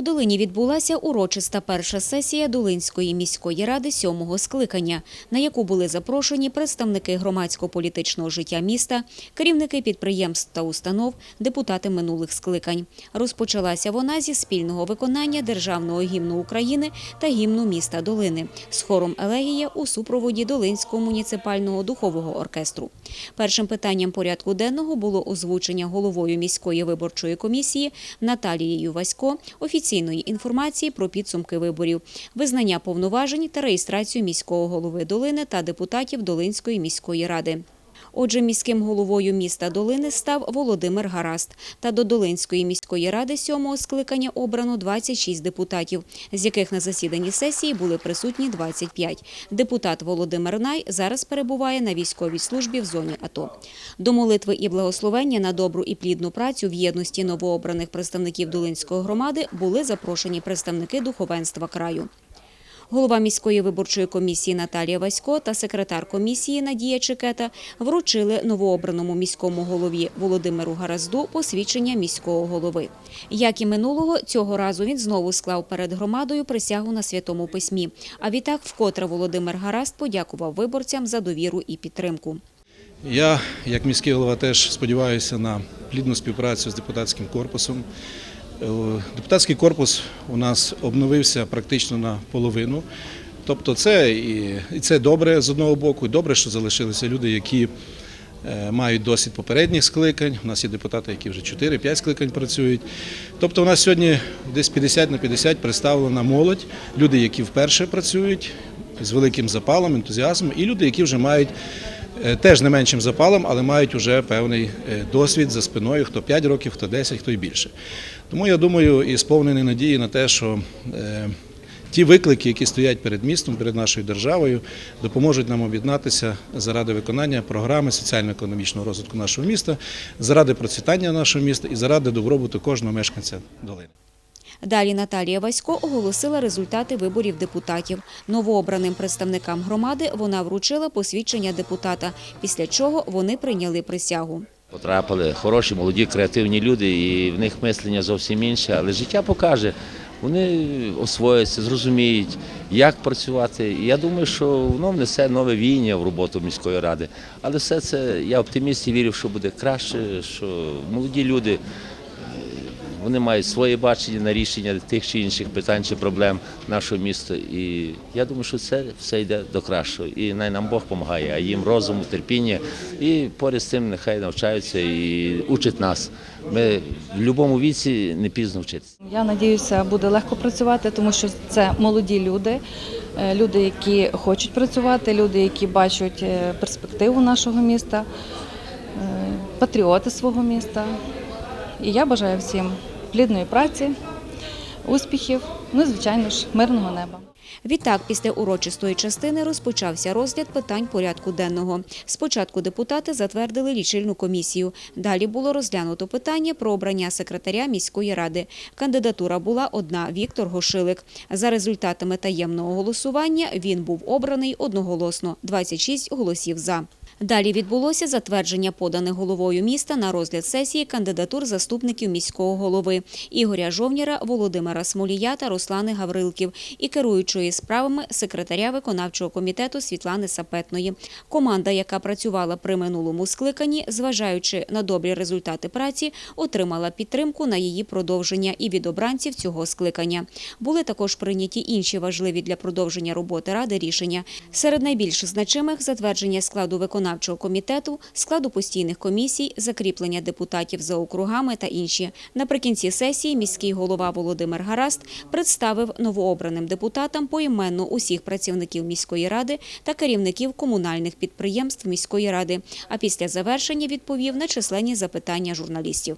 У Долині відбулася урочиста перша сесія Долинської міської ради сьомого скликання, на яку були запрошені представники громадсько-політичного життя міста, керівники підприємств та установ, депутати минулих скликань. Розпочалася вона зі спільного виконання державного гімну України та гімну міста Долини з хором Елегія у супроводі Долинського муніципального духового оркестру. Першим питанням порядку денного було озвучення головою міської виборчої комісії Наталією Васько офіційної інформації про підсумки виборів, визнання повноважень та реєстрацію міського голови Долини та депутатів Долинської міської ради. Отже, міським головою міста Долини став Володимир Гараст. Та до Долинської міської ради сьомого скликання обрано 26 депутатів, з яких на засіданні сесії були присутні 25. Депутат Володимир Най зараз перебуває на військовій службі в зоні АТО. До молитви і благословення на добру і плідну працю в єдності новообраних представників Долинської громади були запрошені представники духовенства краю. Голова міської виборчої комісії Наталія Васько та секретар комісії Надія Чекета вручили новообраному міському голові Володимиру Гаразду посвідчення міського голови. Як і минулого, цього разу він знову склав перед громадою присягу на святому письмі. А відтак, вкотре Володимир Гаразд подякував виборцям за довіру і підтримку. Я, як міський голова, теж сподіваюся на плідну співпрацю з депутатським корпусом. Е, Депутатський корпус у нас обновився практично на половину. Тобто, це і, це добре з одного боку, добре, що залишилися люди, які е, мають досвід попередніх скликань. У нас є депутати, які вже 4-5 скликань працюють. Тобто, у нас сьогодні десь 50 на 50 представлена молодь, люди, які вперше працюють з великим запалом, ентузіазмом, і люди, які вже мають теж не меншим запалом, але мають вже певний е, досвід за спиною, хто 5 років, хто 10, хто й більше. Тому я думаю і сповнений надії на те, що е, ті виклики, які стоять перед містом, перед нашою державою, допоможуть нам об'єднатися заради виконання програми соціально-економічного розвитку нашого міста, заради процвітання нашого міста і заради добробуту кожного мешканця долини. Далі Наталія Васько оголосила результати виборів депутатів. Новообраним представникам громади вона вручила посвідчення депутата, після чого вони прийняли присягу. Потрапили хороші, молоді, креативні люди, і в них мислення зовсім інше. Але життя покаже, вони освояться, зрозуміють, як працювати. Я думаю, що воно внесе нове війня в роботу міської ради. Але все це я оптиміст і вірю, що буде краще, що молоді люди. Вони мають своє бачення на рішення тих чи інших питань чи проблем нашого міста. І я думаю, що це все йде до кращого. І най нам Бог допомагає, а їм розуму, терпіння. І поряд з цим нехай навчаються і учать нас. Ми в будь-якому віці не пізно вчитися. Я надіюся, буде легко працювати, тому що це молоді люди, е, люди, які хочуть працювати, люди, які бачать е, перспективу нашого міста, е, патріоти свого міста. І я бажаю всім плідної праці, успіхів, ну звичайно ж, мирного неба. Відтак, після урочистої частини розпочався розгляд питань порядку денного. Спочатку депутати затвердили лічильну комісію. Далі було розглянуто питання про обрання секретаря міської ради. Кандидатура була одна – Віктор Гошилик. За результатами таємного голосування він був обраний одноголосно – 26 голосів «за». Далі відбулося затвердження поданих головою міста на розгляд сесії кандидатур заступників міського голови Ігоря Жовніра, Володимира Смолія та Руслани Гаврилків і керуючої справами секретаря виконавчого комітету Світлани Сапетної. Команда, яка працювала при минулому скликанні, зважаючи на добрі результати праці, отримала підтримку на її продовження і від обранців цього скликання. Були також прийняті інші важливі для продовження роботи ради рішення. Серед найбільш значимих затвердження складу виконавчого комітету, складу постійних комісій, закріплення депутатів за округами та інші. Наприкінці сесії міський голова Володимир Гараст представив новообраним депутатам поіменно усіх працівників міської ради та керівників комунальних підприємств міської ради. А після завершення відповів на численні запитання журналістів.